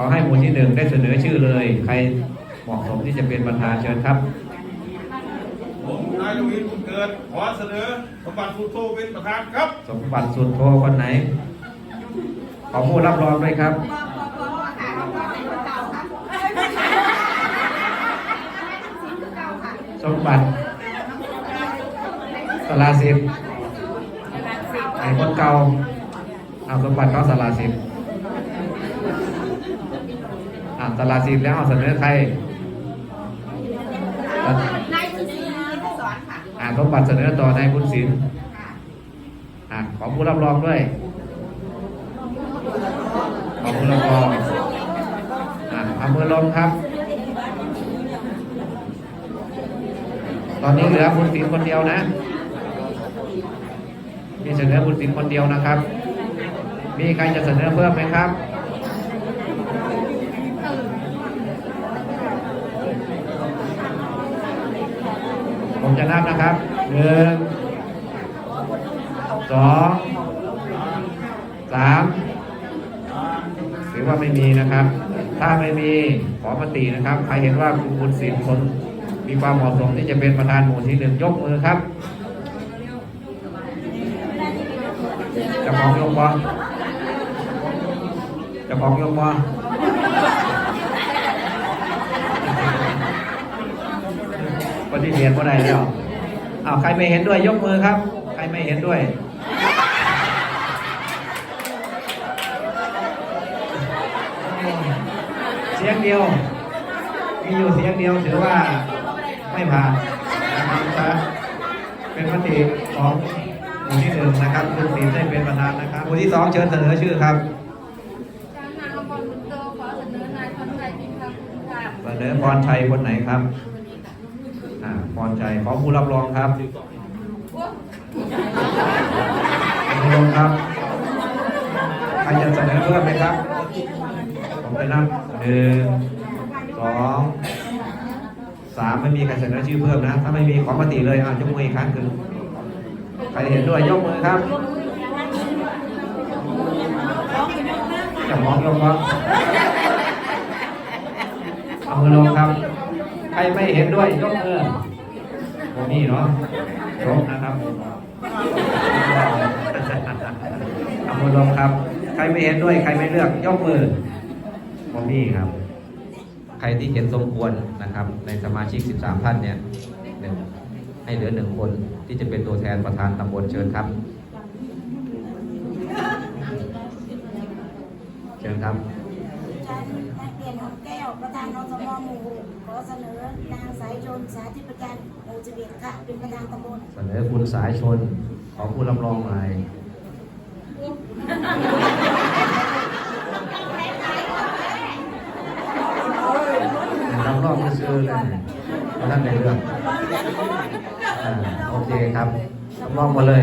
ขอให้หมู่ที่หนึ่งได้เสนอชื่อเลย ใครเหมาะสมที่จะเป็นประธานเชิญครับผมนายทวีบุญเกิดขอเสนอสมบัติสุโตเป็นประธานครับ สมบัติสุนโทคนไหน ขอผู้รับรองด้วยครับ สมบัติสลาสิบไอ้คนเก่าเอาสมบัติเขาสลาสิบ อ่าสลาสิบแล้วเอาเสนอใครนายสุนีผู้สอนค่ะอ่าสมบัติเสนอต่อนายบุญศิลป์อ่าขอผู้รับรองด้วยขอผู้รับรองอ่าเอามือลงครับ ตอนนี้เหลือบุญศิลป์คนเดียวนะมีเสนอบุญศิลป์คนเดียวนะครับ มีใครจะเสนอเพิ่มไหมครับ ผมจะนับนะครับหนึ่งสองสามถือว่าไม่มีนะครับ ถ้าไม่มีขอมตินะครับ ใครเห็นว่าคุณบุญศิลป์คนมีความเหมาะสมที่จะเป็นประธานหมู่ที่หนึ่งยกมือครับจะมองยกมือจะมองยกมือ ปฏิเสธก็ได้แล้วอ้าวใครไม่เห็นด้วยยกมือครับ ใครไม่เห็นด้วยเสียงเดียว มีอยู่เสียงเดียวถือว่าไม่ผ่านนะครับเป็นมติของหมู่ที่หนึ่งนะครับคุณศิลป์ได้เป็นประธานนะครับหมู่ที่สองเชิญเสนอชื่อครับการนางอมรบุญโตขอเสนอนายพรชัยพิมพ์คำค่ะเสนอพรชัยคนไหนครับอ่า พรชัยขอผู้รับรองครับรับรองครับใครจะเสนอเพิ่มไหมครับ ผมจะนับหนึ่งสองสามไม่มีใครเสนอชื่อเพิ่มนะ ถ้าไม่มีขอมติเลยอะยกมืออีกครั้งคือใครเห็นด้วยยกมือครับจะมองยกมือเอามือลงครับ ใครไม่เห็นด้วยยกมือ ผมนี่เนาะยกนะครับเอามือลงครับ ใครไม่เห็นด้วย ใครไม่เลือกยกมือผมนี่ครับ ใครที่เห็นสมควรนะครับ ในสมาชิก 13 ท่านเนี่ยหนึ่งให้เหลือหนึ่งคนที่จะเป็นตัวแทนประธานตำบลเชิญครับ เชิญครับจันนักเรียนหอมแก้วประธานอสมหมู่ ขอเสนอนางสายชนสาธิตประจันหมู่สิบเอ็ดค่ะ เป็นประธานตำบลเสนอคุณสายชนขอผู้รับรองหน่อยรับรองก็ซื้อเลยมาท่านในเรื่องอ่าโอเคครับรับรองมาเลย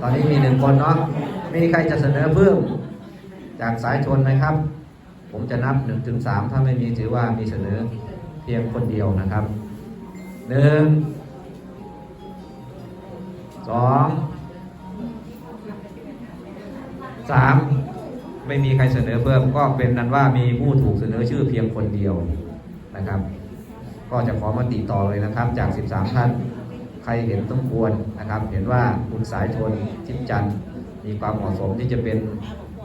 ตอนนี้มีหนึ่งคนเนาะมีใครจะเสนอเพิ่ม จากสายชนไหมครับ ผมจะนับหนึ่งถึงสามถ้าไม่มีถือว่ามีเสนอเพียงคนเดียวนะครับหนึ่งสองสามไม่มีใครเสนอเพิ่มก็เป็นนั้นว่ามีผู้ถูกเสนอชื่อเพียงคนเดียวนะครับ ก็จะขอมติต่อเลยนะครับ จาก 13 ท่านใครเห็นต้องควรนะครับ เห็นว่าคุณสายชนทิพย์จันทร์มีความเหมาะสมที่จะเป็น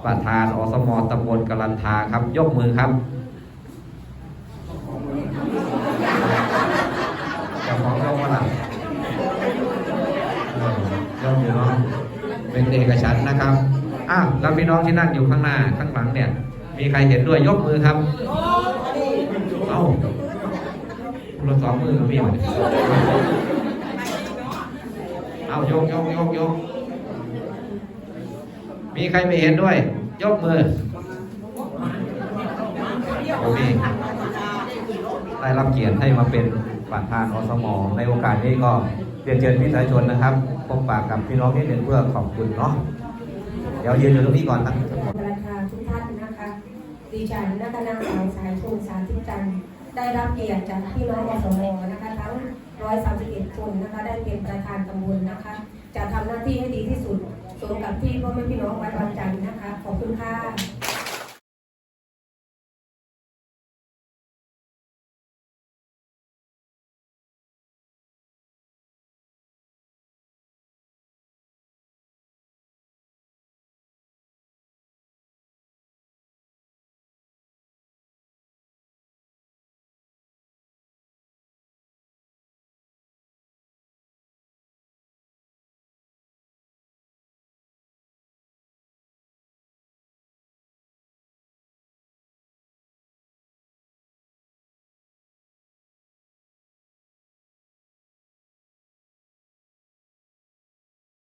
ประธานอสมตำบลกลันทาครับ ยกมือครับจะของยกมาหลังยกอยู่เนาะเป็นเอกฉันนะครับอ้าวแล้วพี่น้องที่นั่งอยู่ข้างหน้าข้างหลังเนี่ย มีใครเห็นด้วยยกมือครับเอ้าคนละสองมือกับพี่หน่อยเอายกยกยกยก มีใครไม่เห็นด้วย ยกมือโอเคได้รับเกียรติให้มาเป็นประธานอสมในโอกาสนี้ก็เรียนเชิญพี่สายชนนะครับพบปากกับพี่น้องนิดหนึ่งเพื่อขอบคุณเนาะเดี๋ยวยืนอยู่ตรงนี้ก่อนทั้งราคาทุกท่านนะคะดิฉันนักนางสาวสายชนสาธิตจันได้รับเกียรติจากพี่น้องอสมนะคะทั้ง 131 คนนะคะได้เป็นประธานตำบลนะคะ จะทำหน้าที่ให้ดีที่สุด ตรงกับที่พ่อแม่พี่น้องไว้วางใจนะคะ ขอบคุณค่ะ